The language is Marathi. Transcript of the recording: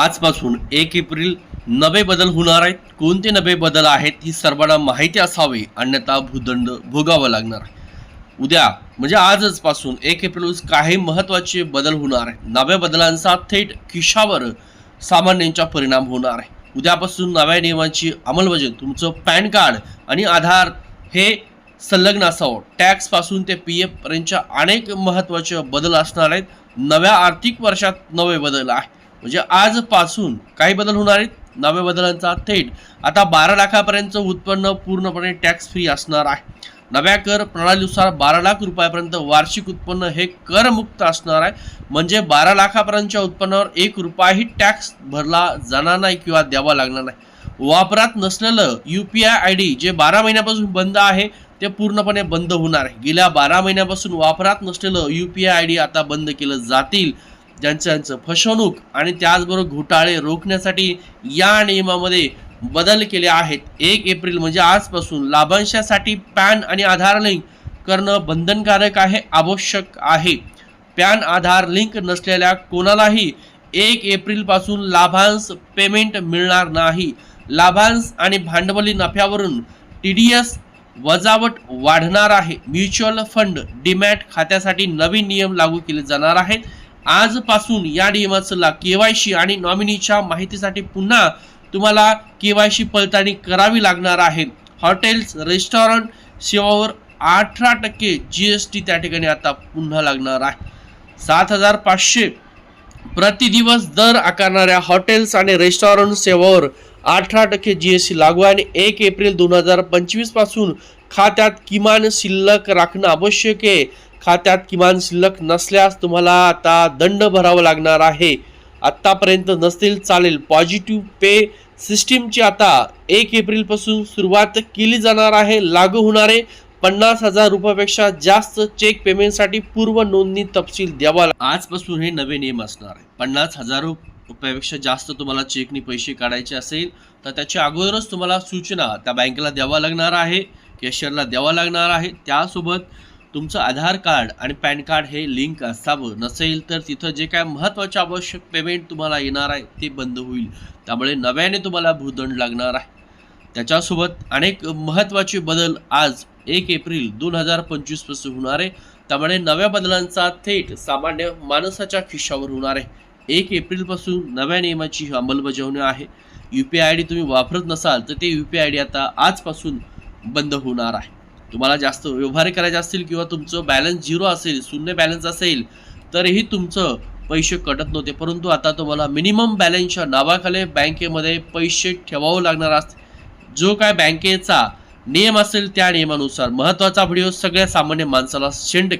आजपासून एक एप्रिल नवे बदल होणार आहेत. कोणते नवे बदल आहेत ही सर्वांना माहिती असावी अन्यथा भूदंड भोगावा लागणार आहे. उद्या म्हणजे आजच पासून एक एप्रिल काही महत्त्वाचे बदल होणार आहेत. नव्या बदलांचा थेट खिशावर सामान्यांचा परिणाम होणार आहे. उद्यापासून नव्या नियमांची अंमलबजावणी तुमचं पॅन कार्ड आणि आधार हे संलग्न असावं. टॅक्सपासून ते पी एफ पर्यंतच्या अनेक महत्त्वाचे बदल असणार आहेत. नव्या आर्थिक वर्षात नवे बदल आहे. म्हणजे आजपासून काही बदल होणार आहेत? नव्या बदलांचा थेट आता बारा लाखापर्यंत उत्पन्न पूर्णपणे टॅक्स फ्री असणार आहे. नव्या कर प्रणालीनुसार बारा लाख रुपयापर्यंत वार्षिक उत्पन्न हे करमुक्त असणार आहे. म्हणजे बारा लाखापर्यंतच्या उत्पन्नावर एक रुपयाही टॅक्स भरला जाणार नाही किंवा द्यावा लागणार नाही. वापरात नसलेलं U P I I D जे बारा महिन्यापासून बंद आहे ते पूर्णपणे बंद होणार आहे. गेल्या बारा महिन्यापासून वापरात नसलेलं U P I I D आता बंद केलं जातील. ज्यांच्या फसवणूक आणि त्याचबरोबर घोटाळे रोखण्यासाठी या नियमामध्ये बदल केले आहेत. एक एप्रिल म्हणजे आजपासून लाभांशासाठी पॅन आणि आधार लिंक करणं बंधनकारक आहे आवश्यक आहे. पॅन आधार लिंक नसलेल्या कोणालाही एक एप्रिलपासून लाभांश पेमेंट मिळणार नाही. लाभांश आणि भांडवली नफ्यावरून टी डी एस वजावट वाढणार आहे. म्युच्युअल फंड डीमॅट खात्यासाठी नवीन नियम लागू केले जाणार आहेत. आजपासून या नियमाचं केवायसी आणि नॉमिनीच्या माहितीसाठी पुन्हा तुम्हाला केवायसी पडताळणी करावी लागणार आहे. हॉटेल्स रेस्टॉरंट सेवावर अठरा टक्के जी एस टी त्या ठिकाणी आता पुन्हा लागणार आहे. सात हजार पाचशे प्रतिदिवस दर आकारणाऱ्या हॉटेल्स आणि रेस्टॉरंट सेवावर अठरा टक्के जी एस टी लागू आहे आणि एक एप्रिल दोन हजार पंचवीसपासून खात्यात किमान शिल्लक राखणं आवश्यक आहे. खात्यात किमान शिल्लक नसल्यास तुम्हाला आता दंड भरावा लागणार आहे. आत्तापर्यंत नसतील चालेल. पॉझिटिव्ह पे सिस्टीमची आता एक एप्रिलपासून सुरुवात केली जाणार आहे. लागू होणारे पन्नास हजार रुपयापेक्षा जास्त चेक पेमेंटसाठी पूर्व नोंदणी तपशील द्यावा आजपासून हे नवे नियम असणार आहे. पन्नास हजार रुपयापेक्षा जास्त तुम्हाला चेकनी पैसे काढायचे असेल तर त्याच्या अगोदरच तुम्हाला सूचना त्या बँकेला द्यावा लागणार आहे. कॅशियरला द्यावा लागणार आहे. त्यासोबत तुमचं आधार कार्ड आणि पॅन कार्ड हे लिंक असावं. नसेल तर तिथं जे काय महत्त्वाचे आवश्यक पेमेंट तुम्हाला येणार आहे ते बंद होईल. त्यामुळे नव्याने तुम्हाला भूदंड लागणार आहे. त्याच्यासोबत अनेक महत्त्वाचे बदल आज एक एप्रिल दोन हजार पंचवीसपासून होणार आहे. त्यामुळे नव्या बदलांचा थेट सामान्य माणसाच्या खिशावर होणार आहे. एक एप्रिलपासून नव्या नियमाची अंमलबजावणी आहे. यू पी आय डी तुम्ही वापरत नसाल तर ते यू पी आय डी आता आजपासून बंद होणार आहे. तुम्हाला जास्त व्यवहार करायचे असतील किंवा तुमचं बॅलन्स झिरो असेल शून्य बॅलन्स असेल तरीही तुमचं पैसे कटत नव्हते. परंतु आता तुम्हाला मिनिमम बॅलन्सच्या नावाखाली बँकेमध्ये पैसे ठेवावं लागणार असते जो काय बँकेचा नियम असेल त्या नियमानुसार महत्त्वाचा व्हिडिओ सगळ्या सामान्य माणसाला सेंड करा.